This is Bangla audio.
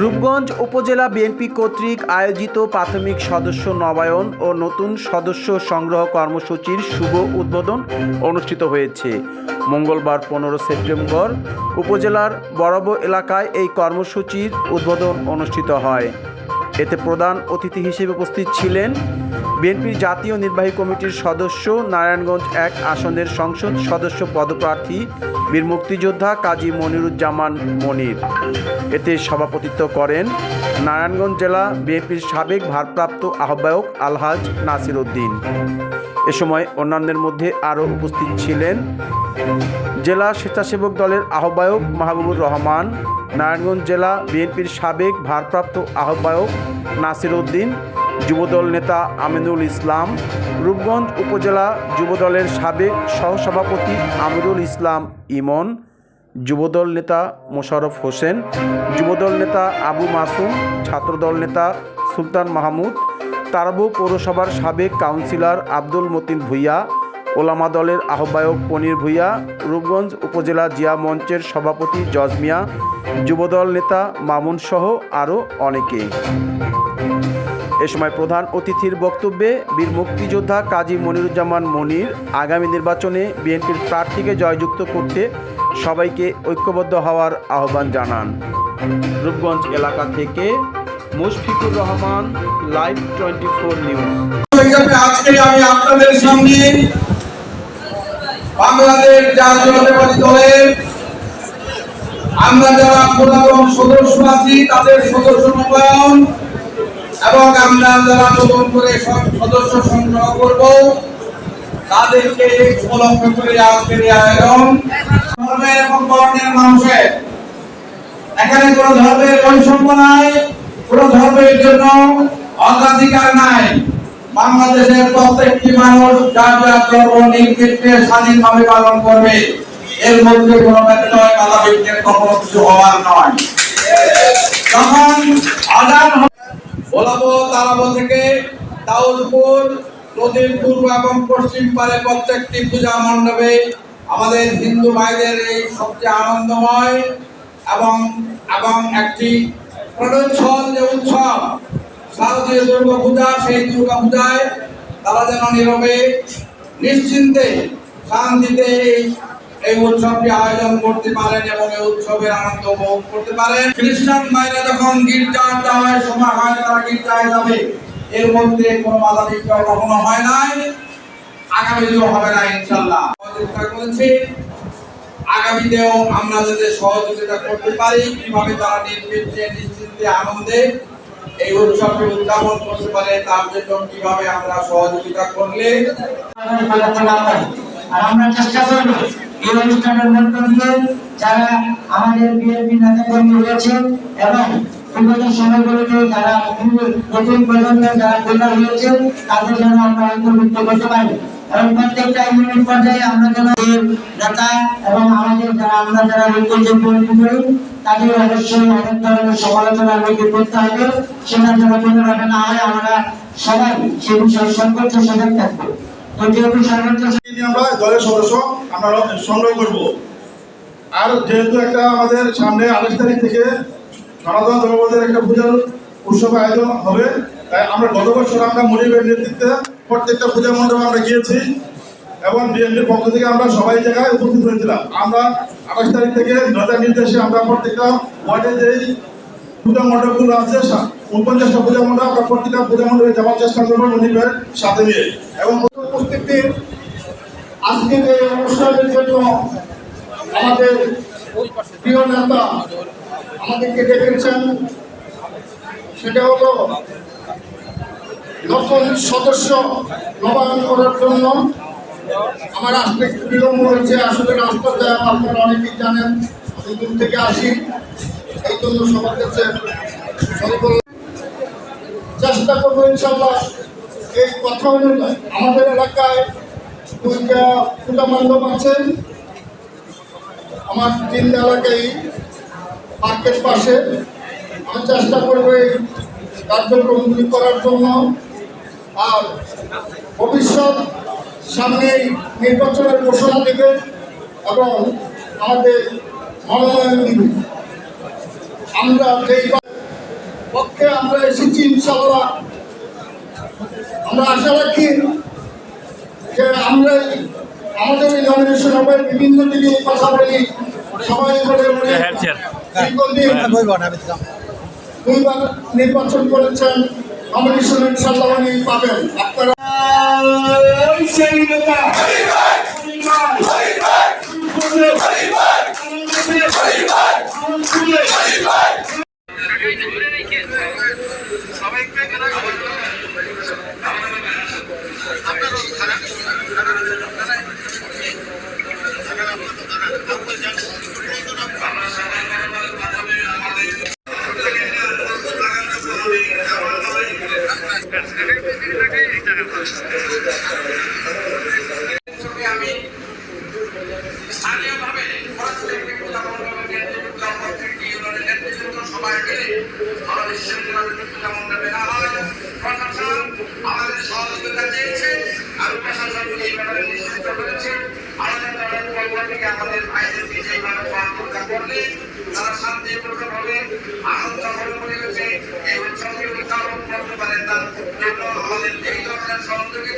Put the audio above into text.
রূপগঞ্জ উপজেলা বিএনপি কর্তৃক আয়োজিত প্রাথমিক সদস্য নবায়ন ও নতুন সদস্য সংগ্রহ কর্মসূচির শুভ উদ্বোধন অনুষ্ঠিত হয়েছে। মঙ্গলবার পনেরো সেপ্টেম্বর উপজেলার বড়ব এলাকায় এই কর্মসূচির উদ্বোধন অনুষ্ঠিত হয়। এতে প্রধান অতিথি হিসেবে উপস্থিত ছিলেন বিএনপির জাতীয় নির্বাহী কমিটির সদস্য নারায়ণগঞ্জ এক আসনের সংসদ সদস্য পদপ্রার্থী বীর মুক্তিযোদ্ধা কাজী মনিরুজ্জামান মনির। এতে সভাপতিত্ব করেন নারায়ণগঞ্জ জেলা বিএনপির সাবেক ভারপ্রাপ্ত আহ্বায়ক আলহাজ নাসির উদ্দিন। এ সময় অন্যান্যের মধ্যে আরও উপস্থিত ছিলেন জেলা স্বেচ্ছাসেবক দলের আহ্বায়ক মাহবুবুর রহমান, নারায়ণগঞ্জ জেলা বিএনপির সাবেক ভারপ্রাপ্ত আহ্বায়ক নাসির উদ্দিন যুবদল নেতা আমিনুল ইসলাম, রূপগঞ্জ উপজেলা যুবদলের সাবেক সহসভাপতি আমিরুল ইসলাম ইমন, যুবদল নেতা মোশাররফ হোসেন, যুবদল নেতা আবু মাসুম, ছাত্রদল নেতা সুলতান মাহমুদ, তারাবু পৌরসভার সাবেক কাউন্সিলর আব্দুল মতিন ভুইয়া, ওলামা দলের আহ্বায়ক পনির ভুইয়া, রূপগঞ্জ উপজেলা জিয়া মঞ্চের সভাপতি জজমিয়া যুবদল নেতা মামুন সহ আরও অনেকে। এ সময় প্রধান অতিথির বক্তব্যে বীর মুক্তিযোদ্ধা কাজী মনিরুজ্জামান মনির আগামী নির্বাচনে বিএনপির প্রার্থীকে জয়যুক্ত করতে সবাইকে ঐক্যবদ্ধ হওয়ার আহ্বান জানান। রূপগঞ্জ এলাকা থেকে Mushfiqur Rahman, live twenty four news. আজকে আমি আপনাদের বাংলাদেশ আমরা যারা সদস্য আছি, তাদের সদস্য নবায়ন এবং আমরা যারা নতুন করে সদস্য সংগ্রহ করব, তাদেরকে উপলক্ষ করে আজকের আয়োজন। ধর্মের এবং বর্ণের মানুষের এখানে কোন ধর্মের বৈষম্য নাই, কোন ধর্মের জন্য অগ্রাধিকার নাই। বাংলাদেশের প্রত্যেকটি মানুষ যার যার ধর্ম নির্বিঘ্নে স্বাধীনভাবে পালন করবে, এর মধ্যে কোনো ব্যত্যয় বাধা বিঘ্নের কখনো কিছু হওয়ার নয়। যখন আজান বলাবো তারাবো থেকে দাউদপুর, নদীর পূর্ব এবং পশ্চিম পারে প্রত্যেকটি পূজা মণ্ডপে আমাদের হিন্দু ভাইদের এই সবচেয়ে আনন্দময় এবং এবং একটি প্রণোচ্ছল যে উৎসব, শারদীয় দুর্গা পূজা, সেই দুর্গা পূজায় তারা যেন নীরবে, নিশ্চিন্তে, শান্তিতে এই- এই উৎসবটি আয়োজন করতে পারেন এবং এই উৎসবের আনন্দ উপভোগ করতে পারেন। খ্রিস্টান ভাইরা যখন গির্জা যাওয়ার সময় হয় তারা গির্জায় যাবে। এর মধ্যে কোনো বাধা বিঘ্ন কখনো হয় নাই। হবে না ইনশাল্লাহ করেছি। আগামীতেও আমরা যাতে সহযোগিতা করতে পারি, কীভাবে তারা নিশ্চিন্তে আনন্দে এই উদযাপন করতে পারে, তার জন্য কীভাবে আমরা সহযোগিতা করলে। আর আমরা চেষ্টা করব। এই অনুষ্ঠানের মধ্য দিয়ে যারা আমাদের বিএনপি নেতাকর্মী রয়েছেন এবং বিগত সময়গুলোতে যারা নতুন প্রজন্মের যারা কল্যাণ তাদের যেন আমরা অন্তর্ভুক্ত করতে পারি। এবং প্রত্যেকটা ইউনিট পর্যায়ে আমরা যেন নেতা এবং আমাদের যারা আমরা যারা বিএনপি করি, তাদের অবশ্যই অনেক ধরনের সমালোচনার মধ্যে করতে হবে। সেটা যেন না হয়, আমরা সবাই সে বিষয়ে সর্বোচ্চ সজাগ থাকব। আমরা দলের সদস্য, আমরা সংগ্রহ করব। আর যেহেতু একটা আমাদের সামনে আঠাশ তারিখ থেকে সনাতন ধর্মপদের একটা পূজার উৎসব আয়োজন হবে, তাই আমরা গত বছর আমরা মনিবের নেতৃত্বে প্রত্যেকটা পূজা মণ্ডপে আমরা গিয়েছি এবং বিএনপির পক্ষ থেকে আমরা সবাই জায়গায় উপস্থিত হয়েছিলাম। আমরা আঠাশ তারিখ থেকে নেতার নির্দেশে আমরা প্রত্যেকটা ওয়ার্ডে যেই পূজা মণ্ডপগুলো আছে উনপঞ্চাশটা পূজা মণ্ডপ, আমরা প্রত্যেকটা পূজা মণ্ডপে যাওয়ার চেষ্টা করব মনিবের সাথে নিয়ে। এবং উপস্থিতির আজকের এই অনুষ্ঠানের জন্য আমাদের প্রিয় নেতা আমাদেরকে ডেকেছেন, সেটা হলো নতুন সদস্য নবায়ন করার জন্য। আমার আসতে বিলম্ব হয়েছে, আসলে রাস্তাতে আপনারা অনেকেই জানেন, আমি দূর থেকে আসি। এই জন্য সবার কাছে চেষ্টা করব ইনশাল্লাহ এই কথা অনুযায়ী আমাদের এলাকায় পূজা মণ্ডপ আছে আমার তিন এলাকায় পার্কের পাশে। আমি চেষ্টা করব এই কার্যক্রমগুলি করার জন্য। আর ভবিষ্যৎ সামনে নির্বাচনের ঘোষণা দেবে এবং আমাদের মনোনয়ন দিব। আমরা যেই পক্ষে আমরা এসেছি ইনশাল্লাহ আমরা আশা রাখি যে আমরা আমাদের এই নমিনেশন হবে বিভিন্ন দিকে কথা বলি সবাই বলে বলে। দীর্ঘদিন দুইবার নির্বাচন করেছেন নমিনেশন ইনশাল্লাহ উনি পাবেন। আপনারা সেই নেতা আমি সহযোগী